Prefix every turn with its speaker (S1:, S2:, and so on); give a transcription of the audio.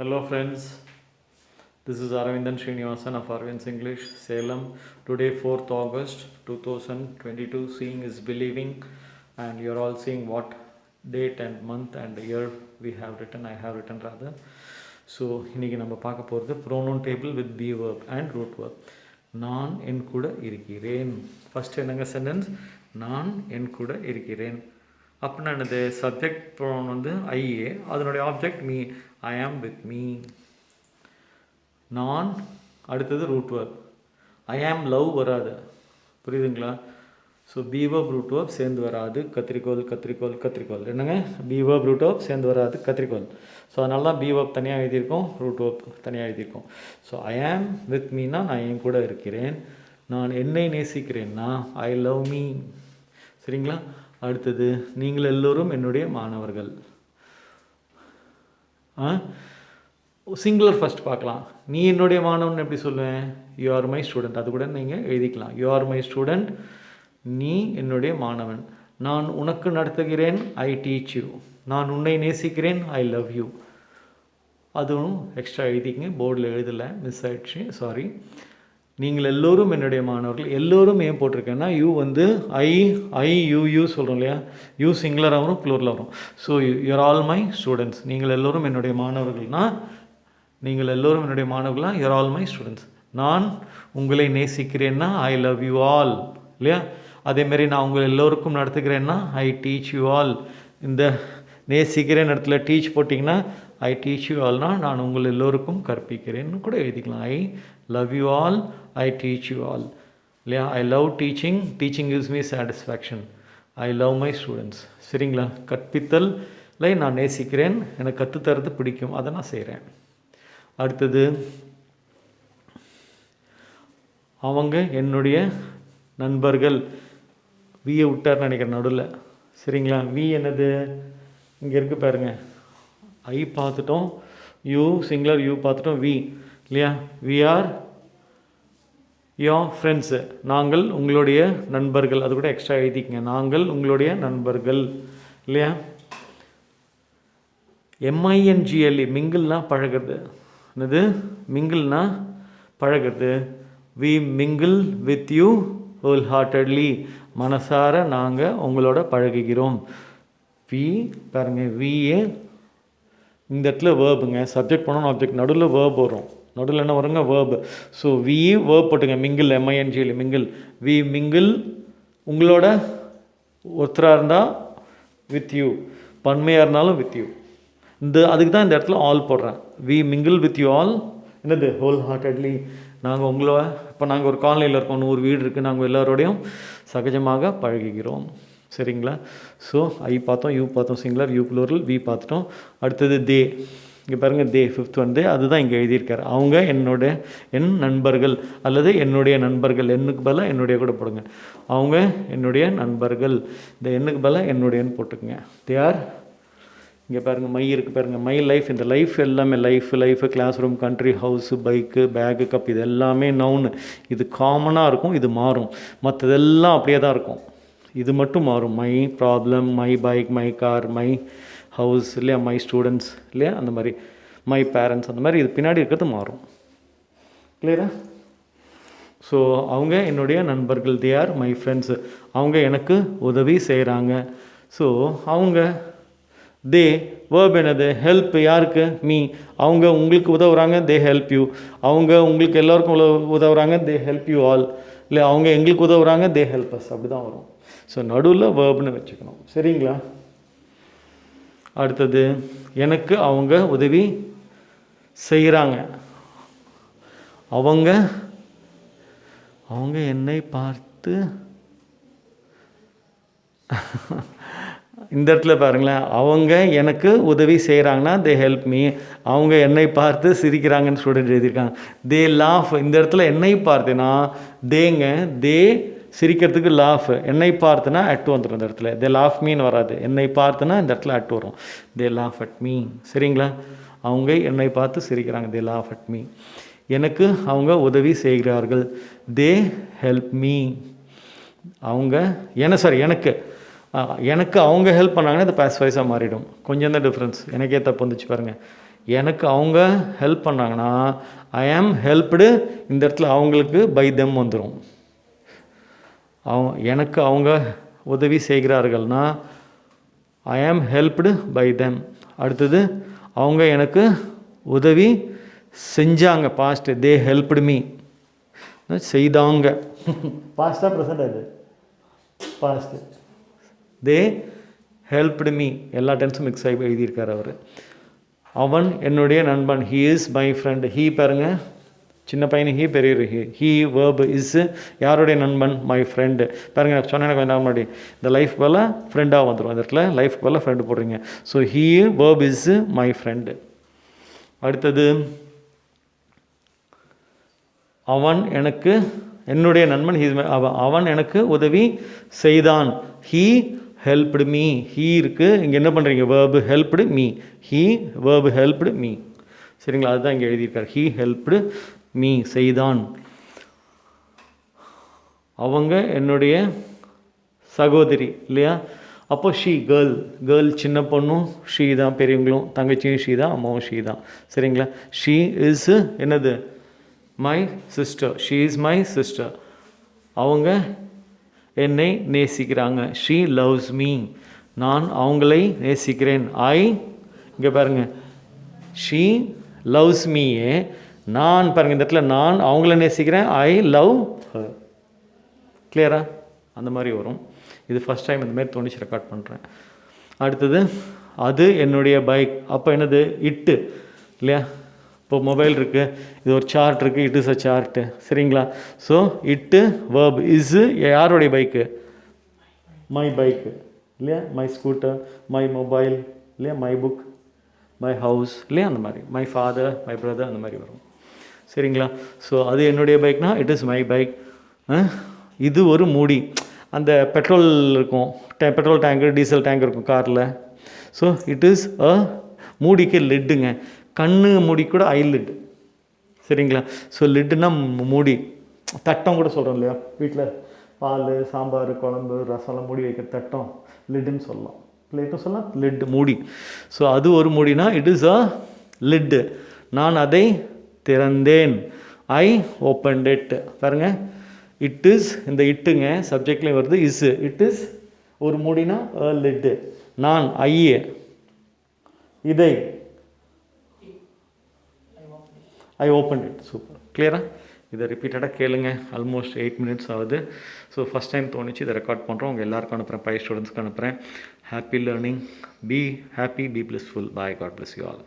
S1: Hello, friends. This is Aravindan Srinivasan of Arvind's English, Salem. Today, 4th August 2022. Seeing is believing, and you're all seeing what date and month and year we have written. I have written rather. So இன்றைக்கி நம்ம பார்க்க போகிறது pronoun table with be verb and root verb நான் என் கூட இருக்கிறேன் first என்னங்க sentence நான் என் கூட இருக்கிறேன் அப்படின்னா என்னது சப்ஜெக்ட் ப்ரோனோன் வந்து ஐஏ அதனுடைய object me I am with me நான் அடுத்தது ரூட் வேர்ப் ஐ ஆம் லவ் வராது. புரியுதுங்களா? ஸோ பீவப் ரூட் வேர்ப் சேர்ந்து வராது. கத்திரிக்கோல் கத்திரிக்கோல் கத்திரிக்கோல் என்னங்க? பீவப் ரூட் வேர்ப் சேர்ந்து வராது. கத்திரிக்கோல் ஸோ அதனால தான் பீவப் தனியாக எழுதியிருக்கோம் ரூட் வேர்ப் தனியாக எழுதியிருக்கோம். So I am with Meena நான் என் கூட இருக்கிறேன். நான் என்னை நேசிக்கிறேன்னா ஐ லவ் மீ சரிங்களா? அடுத்தது நீங்கள் எல்லோரும் என்னுடைய மாணவர்கள். சிங்குலர் ஃபஸ்ட் பார்க்கலாம். நீ என்னுடைய மாணவன் எப்படி சொல்லுவேன்? யூ ஆர் மை ஸ்டூடெண்ட் அது கூட நீங்கள் எழுதிக்கலாம். யூ ஆர் மை ஸ்டூடெண்ட் நீ என்னுடைய மாணவன். நான் உனக்கு நடத்துகிறேன். ஐ டீச் யூ நான் உன்னை நேசிக்கிறேன். ஐ லவ் யூ அதுவும் எக்ஸ்ட்ரா எழுதிக்கங்க. போர்டில் எழுதலை. மிஸ் ஆயிடுச்சு. சாரி நீங்கள் எல்லோரும் என்னுடைய மாணவர்கள் எல்லோரும் ஏன் போட்டிருக்கேன்னா யூ வந்து ஐ ஐ யூ யூ சொல்கிறோம் இல்லையா? யூ சிங்குலராக வரும் ப்ளூரில் வரும். So you are all my students நீங்கள் எல்லோரும் என்னுடைய மாணவர்கள்னா நீங்கள் எல்லோரும் என்னுடைய மாணவர்கள்னா you are all my students நான் உங்களை நேசிக்கிறேன்னா ஐ லவ் யூ ஆல் இல்லையா? அதேமாரி நான் உங்கள் எல்லோருக்கும் நடத்துக்கிறேன்னா ஐ டீச் யூ ஆல் இந்த நேசிக்கிறேன் இடத்துல டீச் போட்டிங்கன்னா ஐ டீச் யூ ஆல்னால் நான் உங்கள் எல்லோருக்கும் கற்பிக்கிறேன்னு கூட எழுதிக்கலாம். I love you all I teach you all இல்லையா? I love teaching teaching gives me satisfaction I love my students சரிங்களா? கற்பித்தல்ல நான் நேசிக்கிறேன். எனக்கு கற்றுத்தரது பிடிக்கும். அதை நான் செய்கிறேன். அடுத்தது அவங்க என்னுடைய நண்பர்கள். வியை விட்டார்னு நினைக்கிறேன் நடுவில். சரிங்களா? வி என்னது? இங்கே இருக்கு பாருங்கள் ஐ பார்த்துட்டோம். யூ சிங்குலர் யூ பார்த்துட்டோம். வி இல்லையா? வி ஆர் யோ ஃப்ரெண்ட்ஸு நாங்கள் உங்களுடைய நண்பர்கள். அது கூட எக்ஸ்ட்ரா எழுதிக்கங்க. நாங்கள் உங்களுடைய நண்பர்கள். இல்லையா? எம்ஐஎன்ஜிஎல்இ மிங்கிள்னா பழகிறது. என்னது? மிங்கிள்னா பழகிறது. We mingle with you wholeheartedly மனசார நாங்கள் உங்களோட பழகுகிறோம். வி பாருங்கள் விஏ இந்த இடத்துல வேர்புங்க சப்ஜெக்ட் பண்ணணும் ஆப்ஜெக்ட் நடுவில் வேர்ப் வரும். நடுவில் என்ன வருங்க? வேர்பு ஸோ வி வேர்ப் போட்டுங்க. Mingle M I N G L E mingle we mingle உங்களோட ஒருத்தராக இருந்தால் வித் யூ பன்மையாக இருந்தாலும் வித் யூ இந்த அதுக்கு தான் இந்த இடத்துல ஆல் போடுறேன். We mingle with you all என்னது? ஹோல் ஹார்ட்டட்லி நாங்கள் உங்களை இப்போ நாங்கள் ஒரு காலனியில் இருக்கோம். நூறு வீடு இருக்குது நாங்கள் எல்லோரோடையும் சகஜமாக பழகுகிறோம். சரிங்களா? ஸோ ஐ பார்த்தோம் யூ பார்த்தோம் சிங்குலர் யூ ப்ளூரல் வி பார்த்துட்டோம். அடுத்தது தே இங்கே பாருங்கள் தே ஃபிஃப்த் வந்து அதுதான் இங்கே எழுதியிருக்காரு. அவங்க என்னுடைய என் நண்பர்கள் அல்லது என்னுடைய நண்பர்கள். எண்ணுக்கு பதிலாக என்னுடைய கூட போடுங்க. அவங்க என்னுடைய நண்பர்கள். இந்த எண்ணுக்கு பதிலாக என்னுடையன்னு போட்டுக்குங்க. தே ஆர் இங்கே பாருங்கள் மை இருக்குது பாருங்கள் மை லைஃப் இந்த லைஃப் எல்லாமே life life classroom country house bike bag cup இது எல்லாமே நவுனு இது காமனாக இருக்கும் இது மாறும். மற்றதெல்லாம் அப்படியே தான் இருக்கும். இது மட்டும் மாறும். My problem my bike my car my house இல்லையா? மை ஸ்டூடெண்ட்ஸ் இல்லையா? அந்த மாதிரி. மை பேரண்ட்ஸ் அந்த மாதிரி. இது பின்னாடி இருக்கிறது மாறும். கிளியரா ஸோ அவங்க என்னுடைய நண்பர்கள் தே ஆர் மை ஃப்ரெண்ட்ஸு அவங்க எனக்கு உதவி செய்கிறாங்க ஸோ அவங்க தே வேர்ப் என்னது? ஹெல்ப் யாருக்கு? மீ அவங்க உங்களுக்கு உதவுறாங்க தே ஹெல்ப் யூ அவங்க உங்களுக்கு எல்லோருக்கும் உதவுறாங்க தே ஹெல்ப் யூ ஆல் இல்லை அவங்க எங்களுக்கு உதவுறாங்க தே ஹெல்ப் அஸ் அப்படி தான் வரும். ஸோ நடுவில் வேர்ப்னு வச்சுக்கணும். சரிங்களா? அடுத்தது எனக்கு அவங்க உதவி செய்கிறாங்க அவங்க அவங்க என்னை பார்த்து இந்த இடத்துல பாருங்களேன். அவங்க எனக்கு உதவி செய்கிறாங்கன்னா தே ஹெல்ப் மீ அவங்க என்னை பார்த்து சிரிக்கிறாங்கன்னு ஸ்டூடெண்ட் எழுதியிருக்காங்க. தே லாஃப் இந்த இடத்துல என்னை பார்த்தேன்னா தேங்க தே சிரிக்கிறதுக்கு லாஃப் என்னை பார்த்துனா அட்டு வந்துடும் இந்த இடத்துல. தே லாஃப் மீன் வராது. என்னை பார்த்துனா இந்த இடத்துல அட்டு வரும். தே லாஃப் அட் மீ சரிங்களா? அவங்க என்னை பார்த்து சிரிக்கிறாங்க. தே லாஃப் அட் மீ எனக்கு அவங்க உதவி செய்கிறார்கள். தே ஹெல்ப் மீ அவங்க என்ன சாரி எனக்கு. எனக்கு அவங்க ஹெல்ப் பண்ணாங்கன்னா அது பாஸ் வைஸாக மாறிடும். கொஞ்சம் தான் டிஃப்ரென்ஸ் எனக்கே தப்பு வந்துச்சு பாருங்கள் எனக்கு அவங்க ஹெல்ப் பண்ணாங்கன்னா ஐ ஆம் ஹெல்ப்டு இந்த இடத்துல அவங்களுக்கு பை தெம் வந்துடும் அவங்க எனக்கு அவங்க உதவி செய்கிறார்கள்னா ஐ ஆம் ஹெல்ப்டு பை தெம் அடுத்தது அவங்க எனக்கு உதவி செஞ்சாங்க. பாஸ்ட் தே ஹெல்ப்டு மீ செய்தாங்க? பாஸ்டாக ப்ரெசண்ட் அது பாஸ்ட் தே ஹெல்ப்டு மீ எல்லா டென்ஸும் மிக்ஸ் ஆகி எழுதியிருக்கார் அவர். அவன் என்னுடைய நண்பன். He is my friend he பாருங்க சின்ன பையன் ஹீ பெரிய ஹீ ஹீ வேர்ப் இஸ் யாருடைய நண்பன்? மை ஃப்ரெண்டு பாருங்க நான் சொன்னேன் கொஞ்சம் நேரம் முன்னாடி. இந்த லைஃப் போல் ஃப்ரெண்டாக வந்துடும் அந்த இடத்துல லைஃப் போல் ஃப்ரெண்டு போடுறீங்க. So he verb is my friend அடுத்தது அவன் எனக்கு என்னுடைய நண்பன் ஹீஸ் அவன் அவன் எனக்கு உதவி செய்தான். ஹீ ஹெல்ப்டு மீ ஹீ இருக்கு. இங்கே என்ன பண்ணுறீங்க verb helped me he verb helped me சரிங்களா? அதுதான் இங்கே எழுதியிருக்கார். ஹீ ஹெல்ப்டு மீ செய்தான். அவங்க என்னுடைய சகோதரி இல்லையா? அப்போ ஷீ கேர்ள் கேர்ள் சின்ன பொண்ணும் ஷீ தான் பெரியவங்களும் தங்கச்சியும் ஷீ தான் அம்மாவும் ஷீ தான். சரிங்களா? ஷீ இஸ் என்னது? My sister she is my sister அவங்க என்னை நேசிக்கிறாங்க. ஷீ லவ்ஸ் மீ நான் அவங்களை நேசிக்கிறேன். ஐ இங்கே பாருங்கள் ஷீ லவ்ஸ் மீயே நான் பாருங்க இந்த இடத்துல நான் அவங்கள நேசிக்கிறேன். ஐ லவ் கிளியரா அந்த மாதிரி வரும். இது ஃபஸ்ட் டைம் இந்த மாதிரி தோணிச்சு ரெக்கார்ட் பண்ணுறேன் அடுத்தது அது என்னுடைய பைக் அப்போ என்னது? இட்டு. இல்லையா? இப்போ மொபைல் இருக்குது இது ஒரு சார்ட் இருக்குது இட் இஸ் அ சார்ட்டு சரிங்களா? ஸோ இட்டு வேர்ப் இஸ் யாருடைய பைக்கு மை பைக்கு இல்லையா? மை ஸ்கூட்டர் மை மொபைல் இல்லையா? மை புக் மை ஹவுஸ் இல்லையா? அந்த மாதிரி. மை ஃபாதர் மை பிரதர் அந்த மாதிரி வரும். சரிங்களா? ஸோ அது என்னுடைய பைக்னா இட் இஸ் மை பைக் இது ஒரு மூடி. அந்த பெட்ரோல் இருக்கும். The petrol tank diesel tank இருக்கும் காரில். ஸோ இட் இஸ் அ மூடிக்கு லிட்டுங்க கண்ணு மூடி கூட ஐ லிட் சரிங்களா ஸோ லிட்டுனா மூடி. தட்டம் கூட சொல்கிறோம் இல்லையா? வீட்டில் பால் சாம்பார் குழம்பு ரசம்லாம் மூடி வைக்கிற தட்டம். லிட்டுன்னு சொல்லலாம். பிளேட்டும் சொல்லலாம் லிட் மூடி. ஸோ அது ஒரு மூடினா இட் இஸ் அ லிட்டு நான் அதை திறந்தேன். ஐ ஓப்பன் இட் பாருங்க. இட் இஸ் இந்த இட்டுங்க சப்ஜெக்ட்லேயும் வருது இஸ் இட் இஸ் ஒரு மூடினா லிட்டு நான் ஐயே இதை. ஐ ஓப்பன் இட் சூப்பர் கிளியரா இதை ரிப்பீட்டடாக கேளுங்க. ஆல்மோஸ்ட் எயிட் மினிட்ஸ் ஆகுது. ஸோ ஃபஸ்ட் டைம் தோணிச்சு. இதை ரெக்கார்ட் பண்ணுறோம் உங்கள் எல்லாருக்கும் அனுப்புகிறேன் பை ஸ்டூடெண்ட்ஸ்க்கு அனுப்புகிறேன் happy learning be happy be blessful bye God bless you all